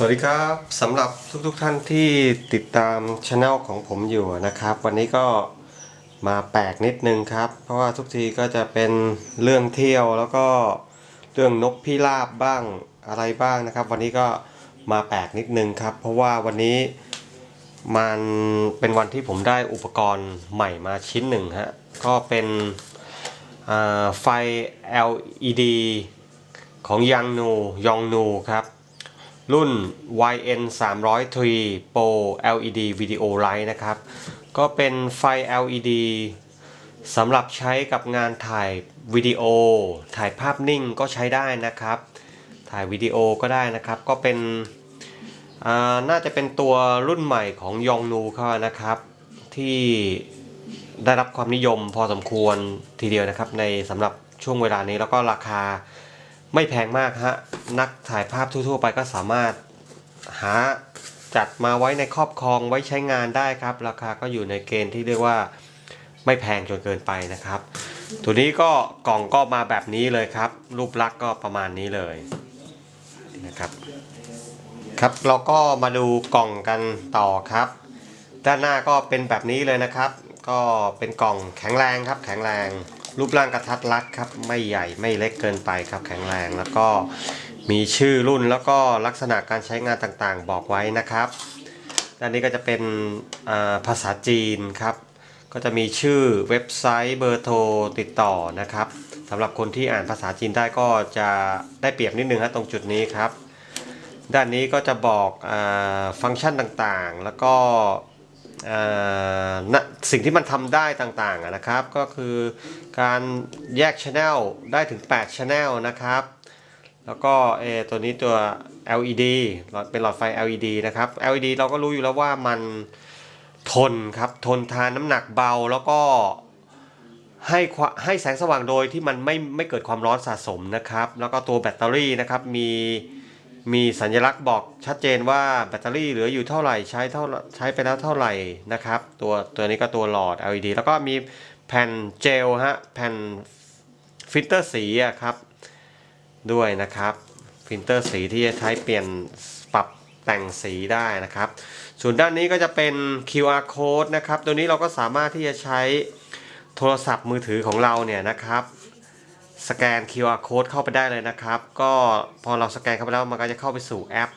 สวัสดีครับสำหรับทุกๆทท่านที่ติดตามช anel ของผมอยู่นะครับ วันนี้ก็มาแปลกนิดนึงครับ เพราะว่าทุกทีก็จะเป็นเรื่องเที่ยวแล้วก็เรื่องนกพิราบบ้างอะไรบ้างนะครับ วันนี้ก็มาแปลกนิดนึงครับ เพราะว่าวันนี้มันเป็นวันที่ผมได้อุปกรณ์ใหม่มาชิ้นหนึ่งฮะก็เป็นไฟ LED ของยังนูยองนูครับ รุ่น YN 303 Pro LED Video Light นะครับ ก็เป็นไฟ LED สำหรับใช้กับงานถ่ายวิดีโอ ถ่ายภาพนิ่งก็ใช้ได้นะครับ ถ่ายวิดีโอก็ได้นะครับ ก็เป็นอ่าน่าจะเป็นตัวรุ่นใหม่ของยองนูเขานะครับ ที่ได้รับความนิยมพอสมควรทีเดียวนะครับ ในสำหรับช่วงเวลานี้แล้วก็ราคา ไม่แพงมากฮะ นักถ่ายภาพทั่วๆไปก็สามารถหาจัดมาไว้ในครอบครองไว้ใช้งานได้ครับ ราคาก็อยู่ในเกณฑ์ที่เรียกว่าไม่แพงจนเกินไปนะครับ ตัวนี้ก็กล่องก็มาแบบนี้เลยครับ รูปลักษณ์ก็ประมาณนี้เลยนะครับ ครับเราก็มาดูกล่องกันต่อครับ ด้านหน้าก็เป็นแบบนี้เลยนะครับ ก็เป็นกล่องแข็งแรงครับแข็งแรง รูปร่างกระทัดรัดครับ ไม่ใหญ่ไม่เล็กเกินไปครับ แข็งแรงแล้วก็มีชื่อรุ่นแล้วก็ลักษณะการใช้งานต่างๆ บอกไว้นะครับด้านนี้ก็จะเป็นภาษาจีนครับ ก็จะมีชื่อเว็บไซต์เบอร์โทรติดต่อนะครับสำหรับคนที่อ่านภาษาจีนได้ก็จะได้เปรียบนิดนึงฮะตรงจุดนี้ครับ ด้านนี้ก็จะบอกอฟังก์ชันต่างๆ แล้วก็ สิ่งที่มันทำได้ต่างๆนะครับ ก็คือการแยก Channel ได้ถึง 8 Channel นะครับ แล้วก็เอตัวนี้ตัว LED เป็นหลอดไฟ LED นะครับ LED เราก็รู้อยู่แล้วว่ามันทนครับทนทานน้ำหนักเบาแล้วก็ให้ให้แสงสว่างโดยที่มันไม่ไม่เกิดความร้อนสะสมนะครับ แล้วก็ตัวแบตเตอรี่นะครับมี มีสัญลักษณ์บอกชัดเจนว่าแบตเตอรี่เหลืออยู่เท่าไหร่ใช้เท่าใช้ไปแล้วเท่าไหร่นะครับ ตัวตัวนี้ก็ตัวหลอด LED แล้วก็มีแผ่นเจลฮะแผ่นฟิลเตอร์สีครับ ด้วยนะครับฟิลเตอร์สีที่จะใช้เปลี่ยนปรับแต่งสีได้นะครับ ส่วนด้านนี้ก็จะเป็น QR code นะครับ ตัวนี้เราก็สามารถที่จะใช้โทรศัพท์มือถือของเราเนี่ยนะครับ สแกน QR code เข้าไปได้เลยนะครับ ก็พอเราสแกนเข้าไปแล้วมันก็จะเข้าไปสู่แอป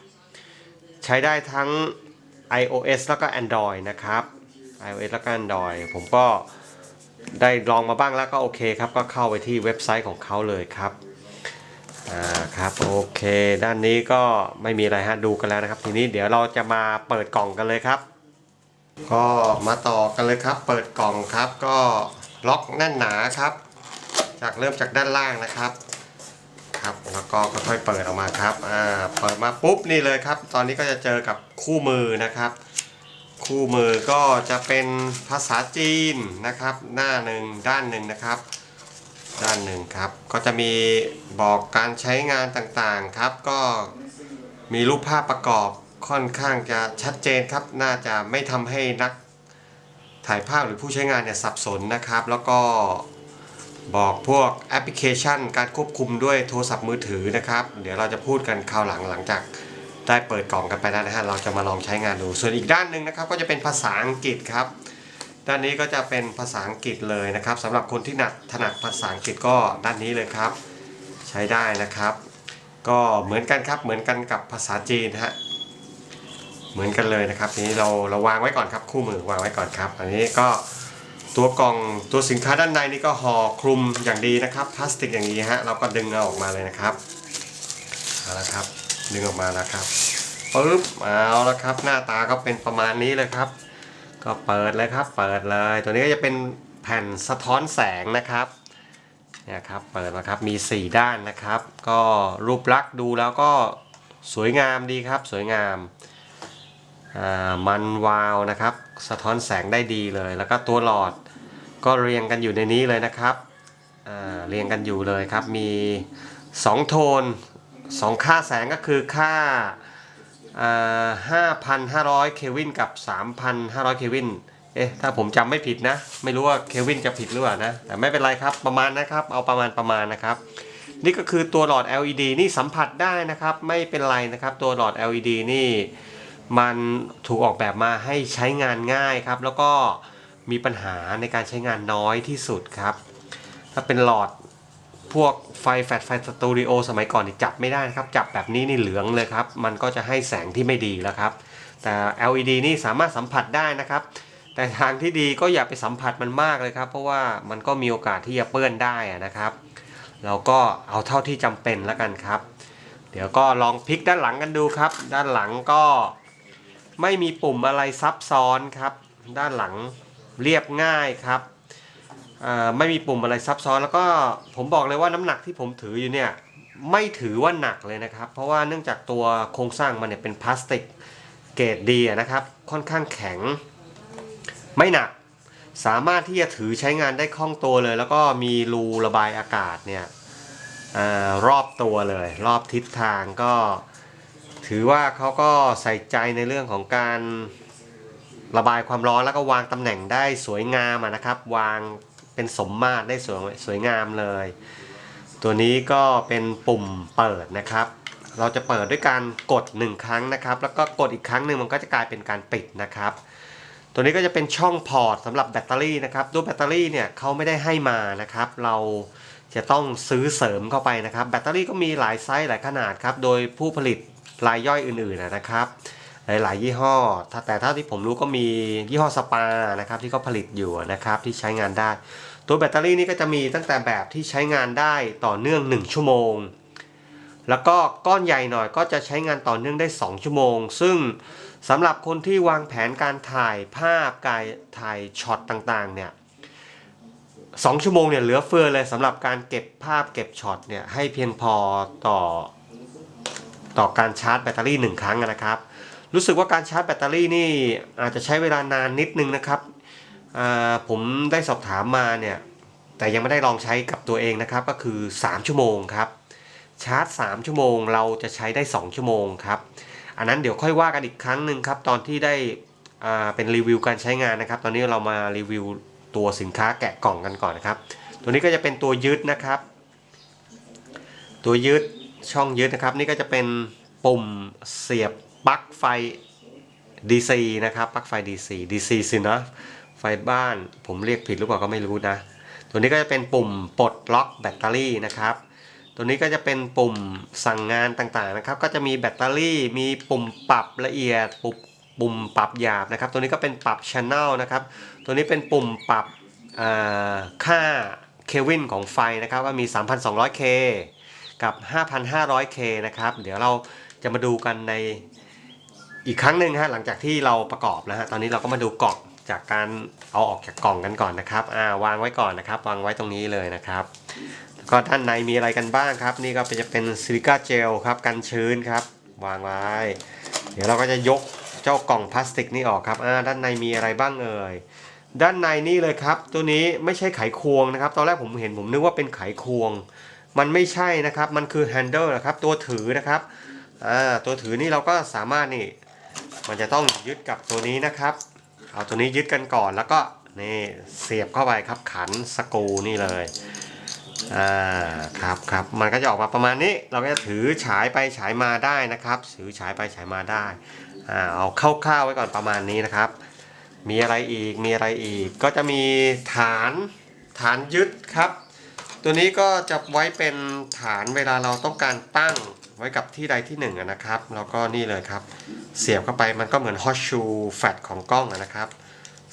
ใช้ได้ทั้ง iOS แล้วก็ Android นะครับ iOS แล้วก็ Android ผมก็ได้ลองมาบ้างแล้วก็โอเคครับ ก็เข้าไปที่เว็บไซต์ของเขาเลยครับอ่าครับโอเคด้านนี้ก็ไม่มีอะไรฮะดูกันแล้วนะครับ ทีนี้เดี๋ยวเราจะมาเปิดกล่องกันเลยครับ ก็มาต่อกันเลยครับ เปิดกล่องครับก็ล็อกแน่นหนาครับ จากเริ่มจากด้านล่างนะครับครับแล้วก็ค่อยๆเปิดออกมาครับอ่าเปิดมาปุ๊บนี่เลยครับ ตอนนี้ก็จะเจอกับคู่มือนะครับ คู่มือก็จะเป็นภาษาจีนนะครับ หน้าหนึ่งด้านหนึ่งนะครับ ด้านหนึ่งครับ ก็จะมีบอกการใช้งานต่างๆครับ ก็มีรูปภาพประกอบค่อนข้างจะชัดเจนครับ น่าจะไม่ทำให้นักถ่ายภาพหรือผู้ใช้งานเนี่ยสับสนนะครับ แล้วก็ บอกพวกแอปพลิเคชัน การควบคุมด้วยโทรศัพท์มือถือนะครับ เดี๋ยวเราจะพูดกันคราวหลังหลังจากได้เปิดกล่องกันไปแล้วนะฮะเราจะมาลองใช้งานดู ส่วนอีกด้านหนึ่งนะครับก็จะเป็นภาษาอังกฤษครับ ด้านนี้ก็จะเป็นภาษาอังกฤษเลยนะครับสำหรับคนที่หนัดถนัดภาษาอังกฤษก็ด้านนี้เลยครับ ใช้ได้นะครับ ก็เหมือนกันครับเหมือนกันกับภาษาจีนฮะเหมือนกันเลยนะครับนี้เราเราวางไว้ก่อนครับคู่มือวางไว้ก่อนครับ อันนี้ก็ ตัวกล่องตัวสินค้าด้านในนี่ก็ห่อคลุมอย่างดีนะครับพลาสติกอย่างนี้ฮะเราก็ดึงเอาออกมาเลยนะครับเอาละครับดึงออกมาแล้วครับปึ๊บเอาละครับ หน้าตาก็เป็นประมาณนี้เลยครับ ก็เปิดเลยครับ เปิดเลย ตัวนี้ก็จะเป็นแผ่นสะท้อนแสงนะครับเนี่ยครับเปิดมาครับมี 4 ด้านนะครับ ก็รูปลักษณ์ดูแล้วก็สวยงามดีครับ สวยงามมันวาวนะครับ สะท้อนแสงได้ดีเลย แล้วก็ตัวหลอด ก็เรียงกันอยู่ในนี้เลยนะครับเรียงกันอยู่เลยครับ มี 2 โทน 2 ค่าแสงก็คือค่าอ่า5,500 เคลวินกับ 3,500 เคลวิน เอ๊ะ ถ้าผมจำไม่ผิดนะ ไม่รู้ว่าเคลวินจะผิดหรือเปล่านะ แต่ไม่เป็นไรครับ ประมาณนะครับ เอาประมาณประมาณนะครับ นี่ก็คือตัวหลอด LED นี่สัมผัสได้นะครับ ไม่เป็นไรนะครับ ตัวหลอด LED นี่ มันถูกออกแบบมาให้ใช้งานง่ายครับ แล้วก็ มีปัญหาในการใช้งานน้อยที่สุดครับ ถ้าเป็นหลอดพวกไฟแฟลชไฟสตูดิโอสมัยก่อนนี่จับไม่ได้นะครับ จับแบบนี้นี่เหลืองเลยครับ มันก็จะให้แสงที่ไม่ดีแล้วครับ แต่ LED นี่สามารถสัมผัสได้นะครับ แต่ทางที่ดีก็อย่าไปสัมผัสมันมากเลยครับ เพราะว่ามันก็มีโอกาสที่จะเปื้อนได้นะครับ เราก็เอาเท่าที่จำเป็นแล้วกันครับ เดี๋ยวก็ลองพลิกด้านหลังกันดูครับ ด้านหลังก็ไม่มีปุ่มอะไรซับซ้อนครับ ด้านหลัง เรียบง่ายครับไม่มีปุ่มอะไรซับซ้อนแล้วก็ผมบอกเลยว่าน้ำหนักที่ผมถืออยู่เนี่ยไม่ถือว่าหนักเลยนะครับ เพราะว่าเนื่องจากตัวโครงสร้างมันเนี่ยเป็นพลาสติกเกรดดีนะครับ ค่อนข้างแข็ง ไม่หนัก สามารถที่จะถือใช้งานได้คล่องตัวเลย แล้วก็มีรูระบายอากาศเนี่ยอรอบตัวเลย รอบทิศทางก็ ถือว่าเขาก็ใส่ใจในเรื่องของการ ระบายความร้อนแล้วก็วางตำแหน่งได้สวยงามนะครับ วางเป็นสมมาตรได้สวยสวยงามเลย ตัวนี้ก็เป็นปุ่มเปิดนะครับ เราจะเปิดด้วยการกดหนึ่งครั้งนะครับ แล้วก็กดอีกครั้งหนึ่งมันก็จะกลายเป็นการปิดนะครับ ตัวนี้ก็จะเป็นช่องพอร์ตสำหรับแบตเตอรี่นะครับตัวแบตเตอรี่เนี่ยเขาไม่ได้ให้มานะครับ เราจะต้องซื้อเสริมเข้าไปนะครับ แบตเตอรี่ก็มีหลายไซส์หลายขนาดครับ โดยผู้ผลิตรายย่อยอื่นๆนะครับ หลายๆยี่ห้อ แต่เท่าที่ผมรู้ก็มียี่ห้อสปานะครับที่เขาผลิตอยู่นะครับที่ใช้งานได้ ตัวแบตเตอรี่นี่ก็จะมีตั้งแต่แบบที่ใช้งานได้ต่อเนื่อง 1 ชั่วโมง แล้วก็ก้อนใหญ่หน่อยก็จะใช้งานต่อเนื่องได้ 2 ชั่วโมง ซึ่งสำหรับคนที่วางแผนการถ่ายภาพการถ่ายช็อตต่างๆเนี่ยสองชั่วโมงเนี่ยเหลือเฟือเลยสำหรับการเก็บภาพเก็บช็อตเนี่ยให้เพียงพอต่อต่อการชาร์จแบตเตอรี่หนึ่งครั้งนะครับ รู้สึกว่าการชาร์จแบตเตอรี่นี่อาจจะใช้เวลานานนิดนึงนะครับผมได้สอบถามมาเนี่ยแต่ยังไม่ได้ลองใช้กับตัวเองนะครับก็คือ 3 ชั่วโมงครับชาร์จ 3 ชั่วโมงเราจะใช้ได้ 2 ชั่วโมงครับอันนั้นเดี๋ยวค่อยว่ากันอีกครั้งหนึ่งครับตอนที่ได้เป็นรีวิวการใช้งานนะครับ ตอนนี้เรามารีวิวตัวสินค้าแกะกล่องกันก่อนนะครับ ตัวนี้ก็จะเป็นตัวยึดนะครับ ตัวยึดช่องยึดนะครับ นี่ก็จะเป็นปุ่มเสียบ ปลั๊กไฟ DC นะครับปลั๊กไฟ DC DC สินะไฟบ้านผมเรียกผิดหรือเปล่าก็ไม่รู้นะ ตัวนี้ก็จะเป็นปุ่มปลดล็อกแบตเตอรี่นะครับ ตัวนี้ก็จะเป็นปุ่มสั่งงานต่างๆนะครับ ก็จะมีแบตเตอรี่ มีปุ่มปรับละเอียด ปุ่มปุ่มปรับหยาบนะครับ ตัวนี้ก็เป็นปรับช ANNEL นะครับ ตัวนี้เป็นปุ่มปรับค่าเควินของไฟนะครับว่ามี 3,200K กับ 5,500K นะครับ เดี๋ยวเราจะมาดูกันใน อีกครั้งหนึ่งฮะหลังจากที่เราประกอบนะฮะตอนนี้เราก็มาดูกล่องจากการเอาออกจากกล่องกันก่อนนะครับอ่าวางไว้ก่อนนะครับ วางไว้ตรงนี้เลยนะครับแล้วก็ด้านในมีอะไรกันบ้างครับ นี่ก็จะเป็นซิลิก้าเจลครับกันชื้นครับ วางไว้ เดี๋ยวเราก็จะยกเจ้ากล่องพลาสติกนี่ออกครับอ่าด้านในมีอะไรบ้างเอ่ยด้านในนี่เลยครับ ตัวนี้ไม่ใช่ไขควงนะครับ ตอนแรกผมเห็นผมนึกว่าเป็นไขควง มันไม่ใช่นะครับ มันคือแฮนเดิลนะครับ ตัวถือนะครับ อ่า ตัวถือนี่เราก็สามารถนี่ มันจะต้องยึดกับตัวนี้นะครับ เอาตัวนี้ยึดกันก่อนแล้วก็นี่เสียบเข้าไปครับขันสกูนี่เลยอ่าครับครับมันก็จะออกมาประมาณนี้ เราก็จะถือฉายไปฉายมาได้นะครับ ถือฉายไปฉายมาได้อ่าเอาคร่าวๆไว้ก่อนประมาณนี้นะครับ มีอะไรอีกมีอะไรอีก ก็จะมีฐานฐานยึดครับ ตัวนี้ก็จะไว้เป็นฐานเวลาเราต้องการตั้ง ไว้กับที่ใดที่หนึ่งนะครับ แล้วก็นี่เลยครับ เสียบเข้าไปมันก็เหมือนฮอตชูแฟลของกล้องนะครับ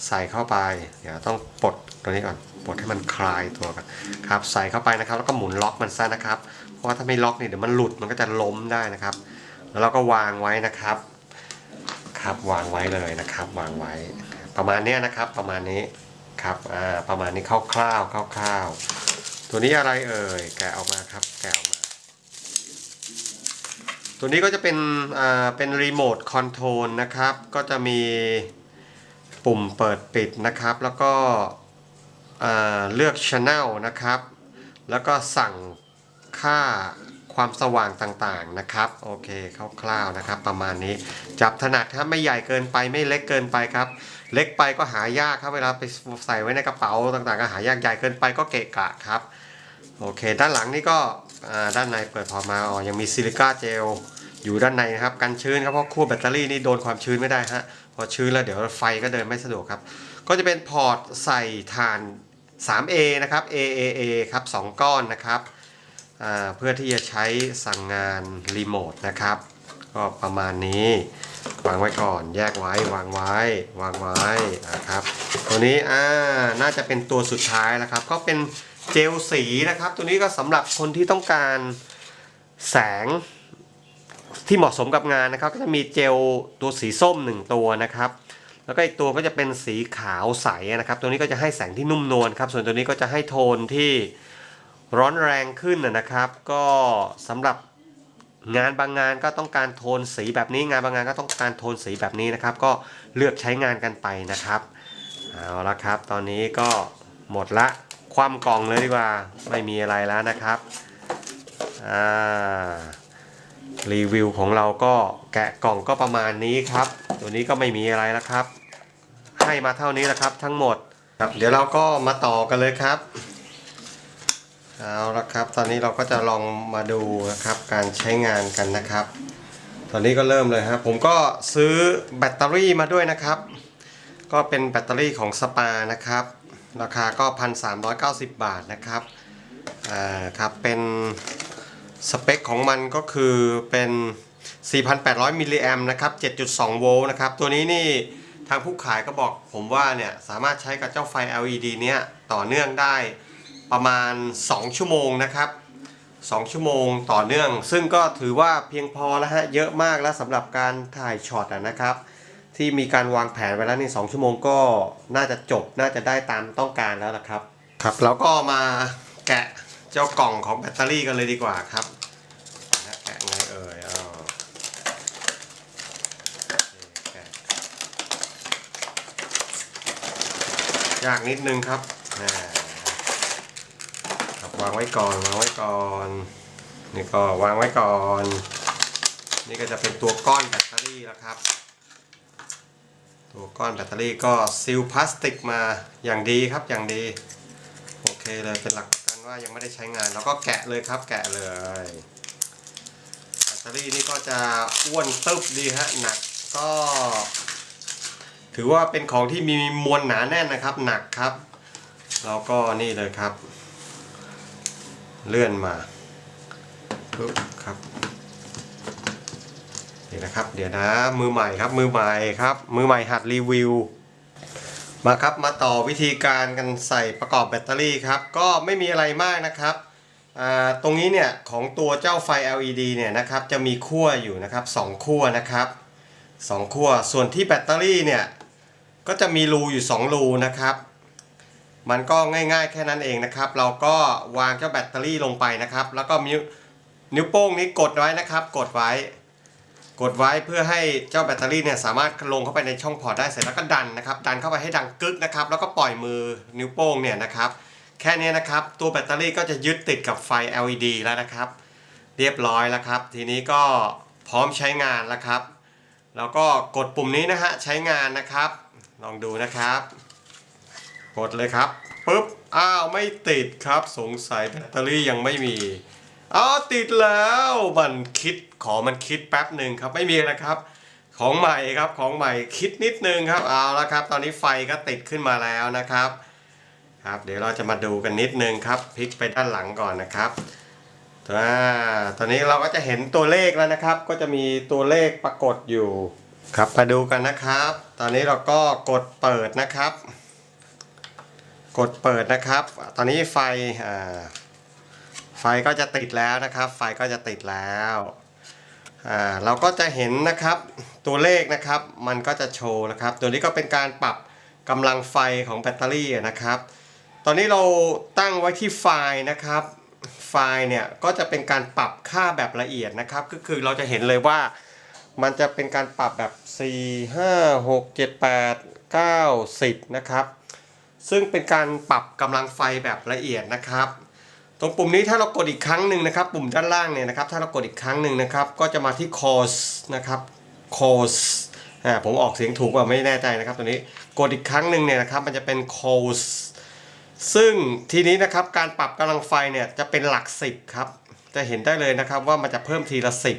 ใส่เข้าไป เดี๋ยวต้องปลดตัวนี้ก่อนปลดให้มันคลายตัวก่อนครับใส่เข้าไปนะครับ แล้วก็หมุนล็อกมันซะนะครับ เพราะว่าถ้าไม่ล็อกนี่เดี๋ยวมันหลุดมันก็จะล้มได้นะครับ แล้วเราก็วางไว้นะครับ ครับวางไว้เลยนะครับ วางไว้ ประมาณนี้นะครับประมาณนี้ครับอ่าประมาณนี้คร่าวๆคร่าวๆตัวนี้อะไรเอ่ยแกะออกมาครับแกะออกมา ตัวนี้ก็จะเป็นอ่าเป็นรีโมทคอนโทรลนะครับ ก็จะมีปุ่มเปิดปิดนะครับ แล้วก็เลือก Channel นะครับ แล้วก็สั่งค่าความสว่างต่างๆนะครับ โอเคคร่าวๆนะครับ ประมาณนี้จับถนัดครับไม่ใหญ่เกินไปไม่เล็กเกินไปครับ เล็กไปก็หายากครับเวลาไปใส่ไว้ในกระเป๋าต่างๆก็หายากใหญ่เกินไปก็เกะกะครับ โอเค ด้านหลังนี่ก็ ด้านในเปิดพอมาอ๋อยังมีซิลิก้าเจลอยู่ด้านในนะครับกันชื้นครับเพราะขั้วแบตเตอรี่นี่โดนความชื้นไม่ได้ฮะพอชื้นแล้วเดี๋ยวไฟก็เดินไม่สะดวกครับ ก็จะเป็นพอร์ตใส่ถ่าน 3A นะครับ AAA ครับ 2 ก้อนนะครับเพื่อที่จะใช้สั่งงานรีโมทนะครับ ก็ประมาณนี้วางไว้ก่อนแยกไว้วางไว้วางไว้นะครับ ตัวนี้อ่าน่าจะเป็นตัวสุดท้ายแล้วครับ ก็เป็น เจลสีนะครับ ตัวนี้ก็สำหรับคนที่ต้องการแสงที่เหมาะสมกับงานนะครับ ก็จะมีเจลตัวสีส้มหนึ่งตัวนะครับ แล้วก็อีกตัวก็จะเป็นสีขาวใสนะครับ ตัวนี้ก็จะให้แสงที่นุ่มนวลครับ ส่วนตัวนี้ก็จะให้โทนที่ร้อนแรงขึ้นนะนะครับ ก็สำหรับงานบางงานก็ต้องการโทนสีแบบนี้ งานบางงานก็ต้องการโทนสีแบบนี้นะครับ ก็เลือกใช้งานกันไปนะครับ เอาละครับ ตอนนี้ก็หมดละ คว่ำกล่องเลยดีกว่า ไม่มีอะไรแล้วนะครับรีวิวของเราก็แกะกล่องก็ประมาณนี้ครับ ตัวนี้ก็ไม่มีอะไรแล้วครับ ให้มาเท่านี้แหละครับ ทั้งหมดครับ เดี๋ยวเราก็มาต่อกันเลยครับเอาละครับ ตอนนี้เราก็จะลองมาดูนะครับ การใช้งานกันนะครับ ตอนนี้ก็เริ่มเลยครับผมก็ซื้อแบตเตอรี่มาด้วยนะครับ ก็เป็นแบตเตอรี่ของสปานะครับ ราคาก็ 1,390 บาทนะครับอ่าครับ เป็นสเปคของมันก็คือเป็น 4,800มิลลิแอมนะครับ 7.2 โวลต์นะครับ ตัวนี้นี่ทางผู้ขายก็บอกผมว่าเนี่ยสามารถใช้กับเจ้าไฟ LED เนี้ยต่อเนื่องได้ประมาณ 2 ชั่วโมงนะครับ 2 ชั่วโมงต่อเนื่อง ซึ่งก็ถือว่าเพียงพอแล้วฮะเยอะมากแล้วสำหรับการถ่ายช็อตนะครับ ที่มีการวางแผนไว้แล้วนี่2ชั่วโมงก็น่าจะจบน่าจะได้ตามต้องการแล้วละครับ ครับเราก็มาแกะเจ้ากล่องของแบตเตอรี่กันเลยดีกว่าครับแกะไงเอ่ยอ้าวโอเคแกะยากนิดนึงครับอ่าครับวางไว้ก่อนวางไว้ก่อนนี่ก็วางไว้ก่อน นี่ก็จะเป็นตัวก้อนแบตเตอรี่แล้วครับ ตัวก้อนแบตเตอรี่ก็ซีลพลาสติกมาอย่างดีครับอย่างดี โอเคเลยเป็นหลักการว่ายังไม่ได้ใช้งานแล้วก็แกะเลยครับแกะเลยแบตเตอรี่นี่ก็จะอ้วนตึบดีฮะหนักก็ ถือว่าเป็นของที่มีมวลหนาแน่นนะครับหนักครับแล้วก็นี่เลยครับ เลื่อนมาปึ๊บครับ นี่นะครับ เดี๋ยวนะมือใหม่ครับมือใหม่ครับ มือใหม่หัดรีวิว มาครับมาต่อวิธีการกันใส่ประกอบแบตเตอรี่ครับ ก็ไม่มีอะไรมากนะครับตรงนี้เนี่ยของตัวเจ้าไฟ LED เนี่ยนะครับจะมีขั้วอยู่นะครับสองขั้วนะครับสองขั้วส่วนที่แบตเตอรี่เนี่ยก็จะมีรูอยู่ 2 รูนะครับ มันก็ง่ายๆแค่นั้นเองนะครับ เราก็วางเจ้าแบตเตอรี่ลงไปนะครับ แล้วก็นิ้วโป้งนี้กดไว้นะครับ กดไว้ กดไว้เพื่อให้เจ้าแบตเตอรี่เนี่ยสามารถลงเข้าไปในช่องพอร์ตได้เสร็จแล้วก็ดันนะครับ ดันเข้าไปให้ดังกึกนะครับ แล้วก็ปล่อยมือนิ้วโป้งเนี่ยนะครับ แค่นี้นะครับ ตัวแบตเตอรี่ก็จะยึดติดกับไฟ LED แล้วนะครับ เรียบร้อยแล้วครับ ทีนี้ก็พร้อมใช้งานแล้วครับ แล้วก็กดปุ่มนี้นะฮะใช้งานนะครับ ลองดูนะครับ กดเลยครับปุ๊บอ้าวไม่ติดครับ สงสัยแบตเตอรี่ยังไม่มี อ้าติดแล้วมันคิดขอมันคิดแป๊บหนึ่งครับไม่มีนะครับ ของใหม่ครับของใหม่คิดนิดนึงครับเอาละครับ ตอนนี้ไฟก็ติดขึ้นมาแล้วนะครับ ครับเดี๋ยวเราจะมาดูกันนิดนึงครับพลิกไปด้านหลังก่อนนะครับอ่าตอนนี้เราก็จะเห็นตัวเลขแล้วนะครับ ก็จะมีตัวเลขปรากฏอยู่ครับมาดูกันนะครับ ตอนนี้เราก็กดเปิดนะครับ กดเปิดนะครับ ตอนนี้ไฟอ่า ไฟก็จะติดแล้วนะครับ ไฟก็จะติดแล้วอ่าเราก็จะเห็นนะครับตัวเลขนะครับมันก็จะโชว์นะครับ ตัวนี้ก็เป็นการปรับกำลังไฟของแบตเตอรี่นะครับ ตอนนี้เราตั้งไว้ที่ไฟล์นะครับ ไฟล์เนี่ยก็จะเป็นการปรับค่าแบบละเอียดนะครับ ก็คือเราจะเห็นเลยว่ามันจะเป็นการปรับแบบ 4 5 6 7 8 9 10 นะครับ ซึ่งเป็นการปรับกำลังไฟแบบละเอียดนะครับ ตรงปุ่มนี้ถ้าเรากดอีกครั้งหนึ่งนะครับ ปุ่มด้านล่างเนี่ยนะครับ ถ้าเรากดอีกครั้งหนึ่งนะครับ ก็จะมาที่ cos นะครับ cos อ่าผมออกเสียงถูกว่าไม่แน่ใจนะครับ ตัวนี้กดอีกครั้งหนึ่งเนี่ยนะครับ มันจะเป็น cos ซึ่งทีนี้นะครับการปรับกำลังไฟเนี่ยจะเป็นหลักสิบครับ จะเห็นได้เลยนะครับว่ามันจะเพิ่มทีละสิบ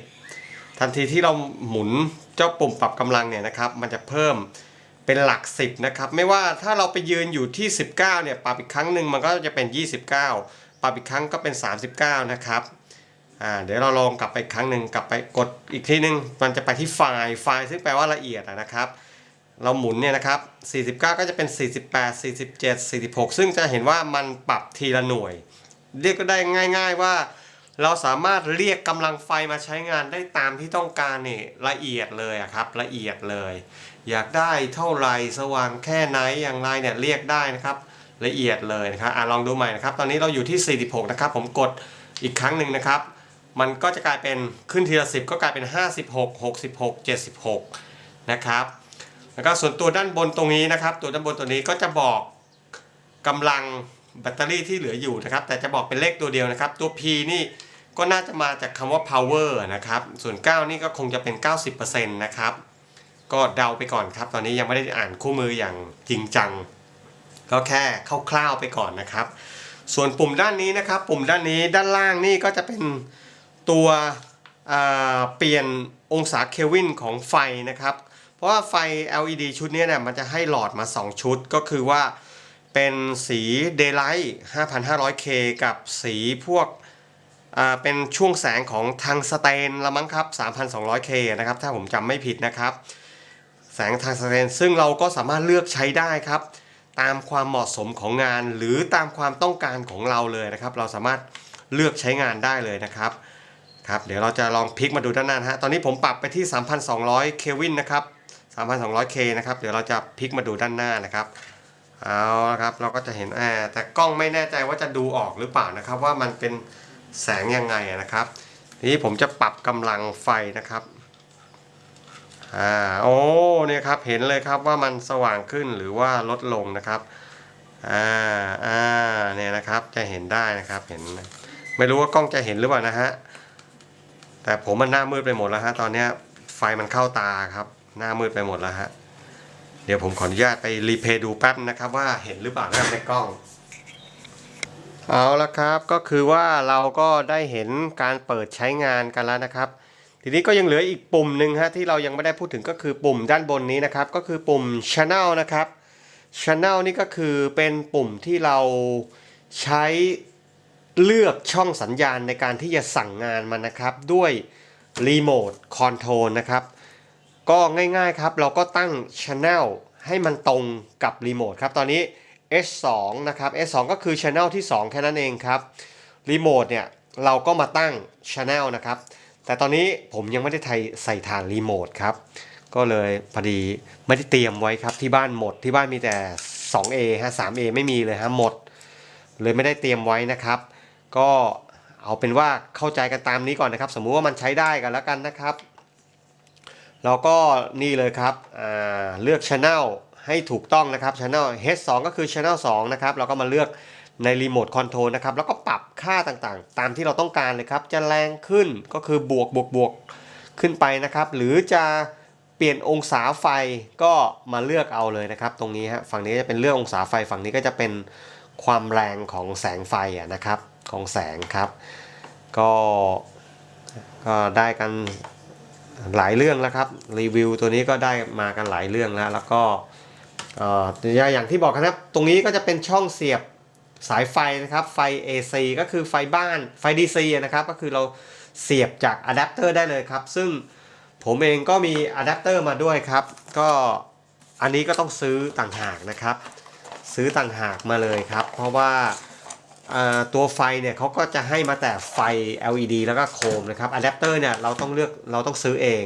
ทันทีที่เราหมุนเจ้าปุ่มปรับกำลังเนี่ยนะครับ มันจะเพิ่มเป็นหลักสิบนะครับ ไม่ว่าถ้าเราไปยืนอยู่ที่ 19 เนี่ยปรับอีกครั้งหนึ่งมันก็จะเป็น 29 ปรับอีกครั้งก็เป็น 39 นะครับอ่าเดี๋ยวเราลองกลับไปครั้งหนึ่งกลับไปกดอีกทีหนึง มันจะไปที่ไฟล์ไฟล์ซึ่งแปลว่าละเอียดนะครับ เราหมุนเนี่ยนะครับ 49 ก็จะเป็น 48 47 46 ซึ่งจะเห็นว่ามันปรับทีละหน่วย เรียกก็ได้ง่าย ๆว่า เราสามารถเรียกกำลังไฟมาใช้งานได้ตามที่ต้องการนี่ละเอียดเลยครับละเอียดเลย อยากได้เท่าไหร่สว่างแค่ไหนอย่างไรเนี่ยเรียกได้นะครับ ละเอียดเลยนะครับอะลองดูใหม่นะครับ ตอนนี้เราอยู่ที่ 46 นะครับ ผมกดอีกครั้งหนึ่งนะครับ มันก็จะกลายเป็นขึ้นทีละ 10 ก็กลายเป็น 56 66 76 นะครับ แล้วก็ส่วนตัวด้านบนตรงนี้นะครับ ตัวด้านบนตัวนี้ก็จะบอกกำลังแบตเตอรี่ที่เหลืออยู่นะครับ แต่จะบอกเป็นเลขตัวเดียวนะครับ ตัว P นี่ก็น่าจะมาจากคำว่า power นะครับ ส่วน 9 นี่ก็คงจะเป็น 90%นะครับ ก็เดาไปก่อนครับ ตอนนี้ยังไม่ได้อ่านคู่มืออย่างจริงจัง ก็แค่คร่าวๆไปก่อนนะครับ ส่วนปุ่มด้านนี้นะครับ ปุ่มด้านนี้ด้านล่างนี่ก็จะเป็นตัวเปลี่ยนองศาเคลวินของไฟนะครับ เพราะว่าไฟ LED ชุดนี้เนี่ยมันจะให้หลอดมา 2 ชุดก็คือว่าเป็นสี Daylight 5,500K กับสีพวกเป็นช่วงแสงของทางสเตนละมั้งครับ 3,200K นะครับ ถ้าผมจำไม่ผิดนะครับ แสงทางสเตนซึ่งเราก็สามารถเลือกใช้ได้ครับ ตามความเหมาะสมของงาน หรือตามความต้องการของเราเลยนะครับ เราสามารถเลือกใช้งานได้เลยนะครับครับเดี๋ยวเราจะลองพลิกมาดูด้านหน้านะฮะตอนนี้ผมปรับไปที่ 3,200 เคลวินนะครับ 3,200 K นะครับเดี๋ยวเราจะพลิกมาดูด้านหน้านะครับเอาละครับเราก็จะเห็นแอร์แต่กล้องไม่แน่ใจว่าจะดูออกหรือเปล่านะครับ ว่ามันเป็นแสงยังไงนะครับทีนี้ผมจะปรับกำลังไฟนะครับ อ่าโอ้เนี่ยครับเห็นเลยครับว่ามันสว่างขึ้นหรือว่าลดลงนะครับอ่าอ่าเนี่ยนะครับจะเห็นได้นะครับเห็น ไม่รู้ว่ากล้องจะเห็นหรือเปล่านะฮะแต่ผมมันหน้ามืดไปหมดแล้วฮะตอนเนี้ยไฟมันเข้าตาครับ หน้ามืดไปหมดแล้วฮะเดี๋ยวผมขออนุญาตไปรีเพย์ดูแป๊บนะครับว่าเห็นหรือเปล่านะในกล้อง เอาละครับก็คือว่าเราก็ได้เห็นการเปิดใช้งานกันแล้วนะครับ ทีนี้ก็ยังเหลืออีกปุ่มหนึ่งฮะที่เรายังไม่ได้พูดถึงก็คือปุ่มด้านบนนี้นะครับ ก็คือปุ่ม Channel นะครับ Channel นี่ก็คือเป็นปุ่มที่เราใช้เลือกช่องสัญญาณในการที่จะสั่งงานมันนะครับ ด้วยรีโมทคอนโทรลนะครับ ก็ง่ายๆครับ เราก็ตั้ง Channel ให้มันตรงกับรีโมทครับ ตอนนี้ S2 นะครับ S2 ก็คือ Channel ที่ 2 แค่นั้นเองครับรีโมทเนี่ยเราก็มาตั้ง Channel นะครับ แต่ตอนนี้ผมยังไม่ได้ใส่ฐานรีโมทครับ ก็เลยพอดีไม่ได้เตรียมไว้ครับที่บ้านหมดที่บ้านมีแต่ 2A ฮะ 3A ไม่มีเลยฮะหมด เลยไม่ได้เตรียมไว้นะครับ ก็เอาเป็นว่าเข้าใจกันตามนี้ก่อนนะครับ สมมุติว่ามันใช้ได้กันแล้วกันนะครับเราก็นี่เลยครับเลือก Channel ให้ถูกต้องนะครับ Channel H2 ก็คือ Channel 2 นะครับ เราก็มาเลือก ในรีโมทคอนโทรลนะครับ แล้วก็ปรับค่าต่างๆ ตามที่เราต้องการเลยครับ จะแรงขึ้นก็คือบวกบวกบวกขึ้นไปนะครับ หรือจะเปลี่ยนองศาไฟก็มาเลือกเอาเลยนะครับ ตรงนี้ฮะฝั่งนี้จะเป็นเลือกองศาไฟฝั่งนี้ก็จะเป็นความแรงของแสงไฟะนะครับของแสงครับ ก็ก็ได้กันหลายเรื่องแล้วครับรีวิวตัวนี้ก็ได้มากันหลายเรื่องแล้วแล้วก็อย่างที่บอกครับ ตรงนี้ก็จะเป็นช่องเสียบ สายไฟนะครับ ไฟ AC ก็คือไฟบ้านไฟ DC นะครับ ก็คือเราเสียบจากอะแดปเตอร์ได้เลยครับ ซึ่งผมเองก็มีอะแดปเตอร์มาด้วยครับ ก็อันนี้ก็ต้องซื้อต่างหากนะครับ ซื้อต่างหากมาเลยครับ เพราะว่าตัวไฟเนี่ยเขาก็จะให้มาแต่ไฟ LED แล้วก็โคมนะครับอะแดปเตอร์เนี่ยเราต้องเลือกเราต้องซื้อเอง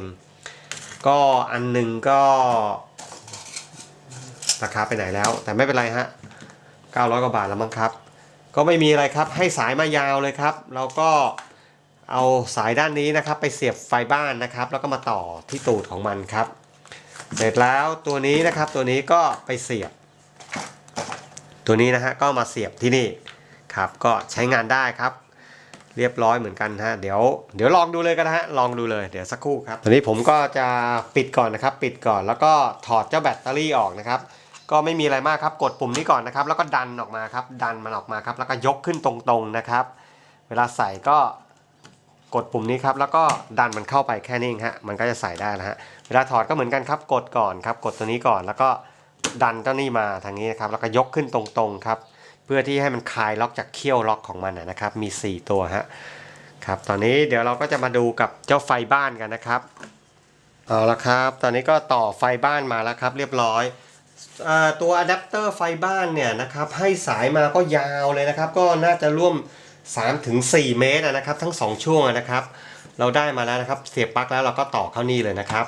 ก็อันหนึ่งก็ราคาไปไหนแล้ว แต่ไม่เป็นไรฮะ 900กว่าบาทแล้วมั้งครับ ก็ไม่มีอะไรครับให้สายมายาวเลยครับ เราก็เอาสายด้านนี้นะครับ ไปเสียบไฟบ้านนะครับ แล้วก็มาต่อที่ตูดของมันครับ เสร็จแล้วตัวนี้นะครับตัวนี้ก็ไปเสียบ ตัวนี้นะฮะก็มาเสียบที่นี่ครับ ก็ใช้งานได้ครับ เรียบร้อยเหมือนกันฮะเดี๋ยวเดี๋ยวลองดูเลยกันนะฮะลองดูเลยเดี๋ยวสักครู่ครับตอนนี้ผมก็จะปิดก่อนนะครับ ปิดก่อนแล้วก็ถอดเจ้าแบตเตอรี่ออกนะครับ ก็ไม่มีอะไรมากครับ กดปุ่มนี้ก่อนนะครับ แล้วก็ดันออกมาครับ ดันมันออกมาครับ แล้วก็ยกขึ้นตรงๆนะครับ เวลาใส่ก็กดปุ่มนี้ครับ แล้วก็ดันมันเข้าไปแค่นี้ฮะ มันก็จะใส่ได้แล้วฮะ เวลาถอดก็เหมือนกันครับ กดก่อนครับ กดตัวนี้ก่อน แล้วก็ดันเจ้านี่มาทางนี้นะครับ แล้วก็ยกขึ้นตรงๆครับ เพื่อที่ให้มันคลายล็อกจากเขี้ยวล็อกของมันนะครับ มี 4 ตัวฮะ ครับ ตอนนี้เดี๋ยวเราก็จะมาดูกับเจ้าไฟบ้านกันนะครับ เอาละครับ ตอนนี้ก็ต่อไฟบ้านมาแล้วครับ เรียบร้อย ตัวอะแดปเตอร์ไฟบ้านเนี่ยนะครับให้สายมาก็ยาวเลยนะครับ ก็น่าจะร่วม 3-4 เมตรนะครับ ทั้ง 2 ช่วงนะครับ เราได้มาแล้วนะครับ เสียบปลั๊กแล้วเราก็ต่อเข้านี่เลยนะครับ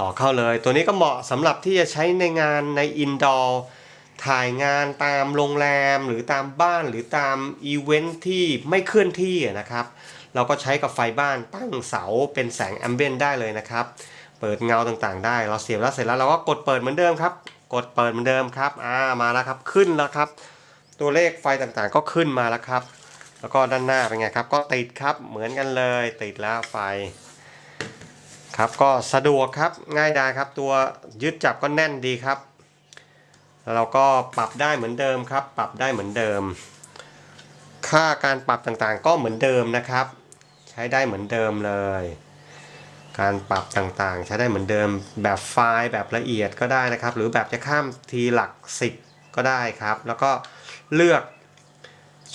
ต่อเข้าเลยตัวนี้ก็เหมาะสำหรับที่จะใช้ในงานในอินดอร์ถ่ายงานตามโรงแรมหรือตามบ้านหรือตามอีเวนท์ที่ไม่เคลื่อนที่นะครับ เราก็ใช้กับไฟบ้านตั้งเสาเป็นแสงแอมเบียนได้เลยนะครับ เปิดเงาต่างๆได้ เราเสียบแล้วเสร็จแล้วเราก็กดเปิดเหมือนเดิมครับ กดเปิดเหมือนเดิมครับอ่ามาแล้วครับขึ้นแล้วครับ ตัวเลขไฟต่างๆก็ขึ้นมาแล้วครับ แล้วก็ด้านหน้าเป็นไงครับ ก็ติดครับเหมือนกันเลยติดแล้วไฟครับก็สะดวกครับง่ายดายครับตัวยึดจับก็แน่นดีครับแล้วเราก็ปรับได้เหมือนเดิมครับ ปรับได้เหมือนเดิม ค่าการปรับต่างๆก็เหมือนเดิมนะครับ ใช้ได้เหมือนเดิมเลย การปรับต่างๆ ใช้ได้เหมือนเดิมแบบไฟล์แบบละเอียดก็ได้นะครับ หรือแบบจะข้ามทีหลัก 10 ก็ได้ครับ แล้วก็เลือก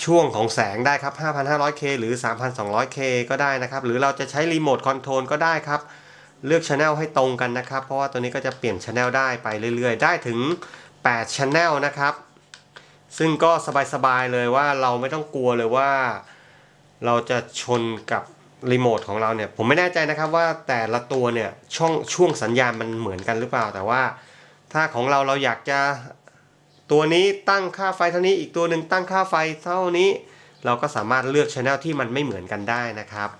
ช่วงของแสงได้ครับ 5,500K หรือ 3,200K ก็ได้นะครับ หรือเราจะใช้รีโมทคอนโทรลก็ได้ครับ เลือกช anel ให้ตรงกันนะครับ เพราะว่าตัวนี้ก็จะเปลี่ยนช anel ได้ไปเรื่อยๆ ได้ถึง8 channel นะครับ ซึ่งก็สบายๆเลยว่าเราไม่ต้องกลัวเลยว่า เราจะชนกับ รีโมทของเราเนี่ยผมไม่แน่ใจนะครับว่าแต่ละตัวเนี่ยช่องช่วงสัญญาณมันเหมือนกันหรือเปล่า แต่ว่าถ้าของเราเราอยากจะตัวนี้ตั้งค่าไฟเท่านี้อีกตัวหนึ่งตั้งค่าไฟเท่านี้ เราก็สามารถเลือกช anel ที่มันไม่เหมือนกันได้นะครับ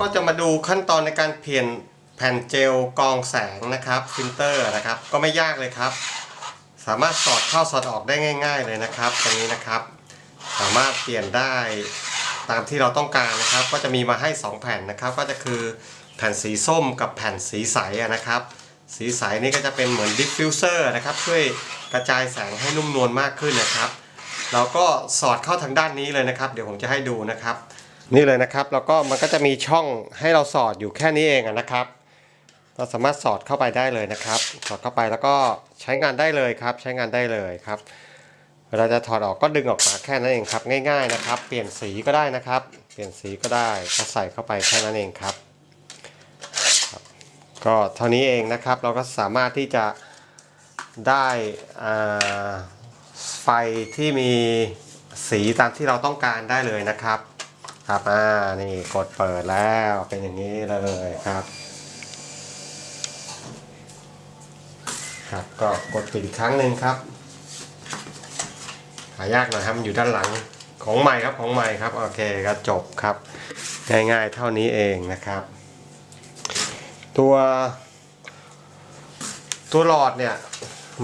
ก็จะมาดูขั้นตอนในการเปลี่ยนแผ่นเจลกองแสงนะครับฟิลเตอร์นะครับ ก็ไม่ยากเลยครับ สามารถสอดเข้าสอดออกได้ง่าย ๆเลยนะครับตรงนี้นะครับ สามารถเปลี่ยนได้ตามที่เราต้องการนะครับ ก็จะมีมาให้ 2 แผ่นนะครับ ก็จะคือแผ่นสีส้มกับแผ่นสีใสนะครับ สีใสนี่ก็จะเป็นเหมือนดิฟฟิวเซอร์นะครับช่วยกระจายแสงให้นุ่มนวลมากขึ้นนะครับเราก็สอดเข้าทางด้านนี้เลยนะครับ เดี๋ยวผมจะให้ดูนะครับ นี่เลยนะครับ แล้วก็มันก็จะมีช่องให้เราสอดอยู่แค่นี้เองนะครับ เราสามารถสอดเข้าไปได้เลยนะครับ สอดเข้าไปแล้วก็ใช้งานได้เลยครับ ใช้งานได้เลยครับเวลาจะถอดออกก็ดึงออกมาแค่นั้นเองครับ ง่าย ๆนะครับ เปลี่ยนสีก็ได้นะครับ เปลี่ยนสีก็ได้ก็ใส่เข้าไปแค่นั้นเองครับก็เท่านี้เองนะครับเราก็สามารถที่จะได้ไฟที่มีสีตามที่เราต้องการได้เลยนะครับ ครับอ่านี่กดเปิดแล้วเป็นอย่างนี้เลยครับ ครับก็กดปิดอีกครั้งหนึ่งครับ หายากหน่อยครับมันอยู่ด้านหลังของใหม่ครับของใหม่ครับโอเคก็จบครับ ง่ายๆเท่านี้เองนะครับ ตัวตัวหลอดเนี่ย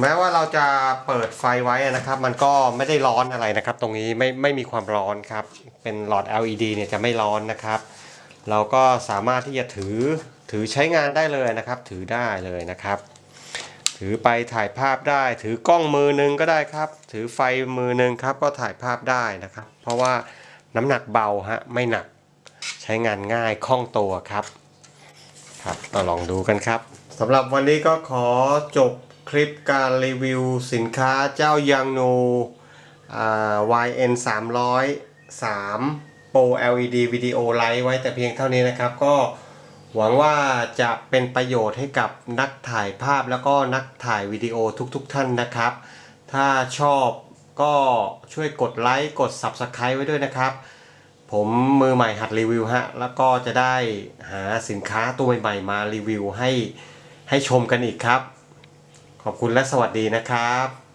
แม้ว่าเราจะเปิดไฟไว้นะครับ มันก็ไม่ได้ร้อนอะไรนะครับ ตรงนี้ไม่ไม่มีความร้อนครับ เป็นหลอด LED เนี่ยจะไม่ร้อนนะครับ เราก็สามารถที่จะถือถือใช้งานได้เลยนะครับ ถือได้เลยนะครับ ถือไปถ่ายภาพได้ ถือกล้องมือหนึงก็ได้ครับ ถือไฟมือหนึงครับ ก็ถ่ายภาพได้นะครับ เพราะว่าน้ำหนักเบาฮะไม่หนักใช้งานง่ายคล่องตัวครับ ครับลองดูกันครับสำหรับวันนี้ก็ขอจบ คลิปการรีวิวสินค้าเจ้ายังโนอ่า YN 303 Pro LED Video Light ไว้แต่เพียงเท่านี้นะครับ ก็หวังว่าจะเป็นประโยชน์ให้กับนักถ่ายภาพแล้วก็นักถ่ายวิดีโอทุกๆทท่านนะครับ ถ้าชอบก็ช่วยกดไลค์กด Subscribe ไว้ด้วยนะครับ ผมมือใหม่หัดรีวิวฮะ แล้วก็จะได้หาสินค้าตัวใหม่ๆมารีวิวให้ให้ชมกันอีกครับ ขอบคุณและสวัสดีนะครับ